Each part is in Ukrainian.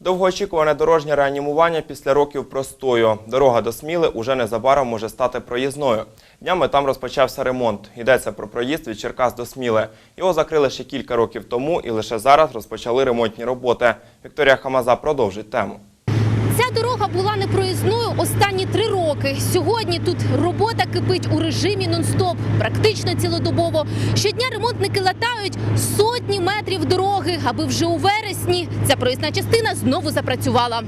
Довгоочікуване дорожнє реанімування після років простою. Дорога до Сміли уже незабаром може стати проїзною. Днями там розпочався ремонт. Йдеться про проїзд від Черкас до Сміли. Його закрили ще кілька років тому і лише зараз розпочали ремонтні роботи. Вікторія Хамаза продовжить тему. Ця дорога була непроїзною останні три роки. Сьогодні тут робота кипить у режимі нон-стоп, практично цілодобово. Щодня ремонтники латають сотні метрів дороги, аби вже у вересні ця проїзна частина знову запрацювала.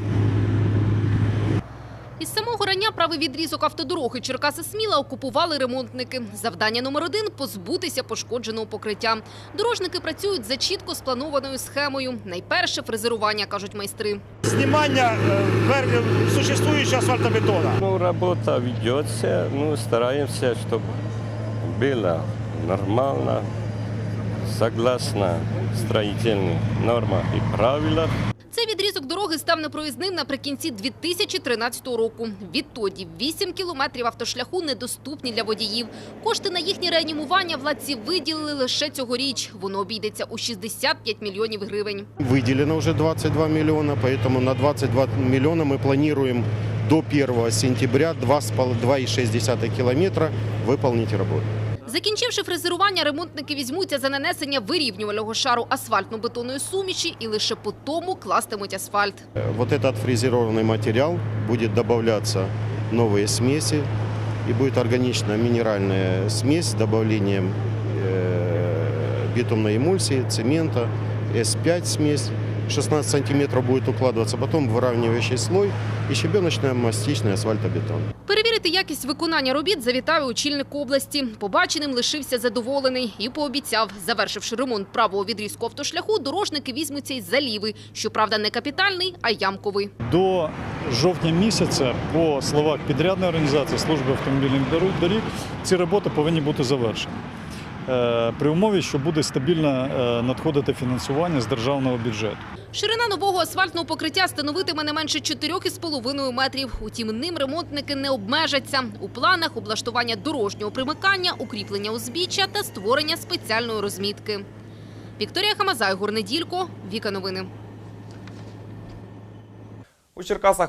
Із самого рання правий відрізок автодороги Черкаси Сміла окупували ремонтники. Завдання номер один – позбутися пошкодженого покриття. Дорожники працюють за чітко спланованою схемою. Найперше – фрезерування, кажуть майстри. Снимание э, вер- существующего асфальтобетона. Ну, работа ведется, ну, стараемся, чтобы было нормально, согласно строительным нормам и правилам. Цей відрізок дороги став непроїзним наприкінці 2013 року. Відтоді 8 кілометрів автошляху недоступні для водіїв. Кошти на їхнє реанімування владці виділили лише цьогоріч. Воно обійдеться у 65 мільйонів гривень. Выделено уже 22 миллиона, поэтому на 22 миллиона мы планируем до 1 сентября 2,6 километра выполнить работу. Закінчивши фрезерування, ремонтники візьмуться за нанесення вирівнювального шару асфальтно-бетонної суміші і лише по тому кластимуть асфальт. Э, Вот этот фрезерованный материал будет добавляться новые смеси и будет органичная минеральная смесь с добавлением э, битумной эмульсии, цемента, S5 смесь. 16 сантиметров будет укладываться, потом выравнивающий слой и щебеночно-мастичный асфальтобетон. Перевірити якість виконання робіт завітав і очільник області. Побаченим лишився задоволений і пообіцяв, завершивши ремонт правого відрізку автошляху, дорожники візьмуться із заліви. Щоправда, не капітальний, а ямковий. До жовтня місяця, по словах підрядної організації служби автомобільних доріг, доріг ці роботи повинні бути завершені. Е, При умові, що буде стабільно е, надходити фінансування з державного бюджету. Ширина нового асфальтного покриття становитиме не менше 4,5 метрів. Утім, ним ремонтники не обмежаться. У планах облаштування дорожнього примикання, укріплення узбіччя та створення спеціальної розмітки. Вікторія Хамазай, Горнеділько, Віка Новини. У Черкасах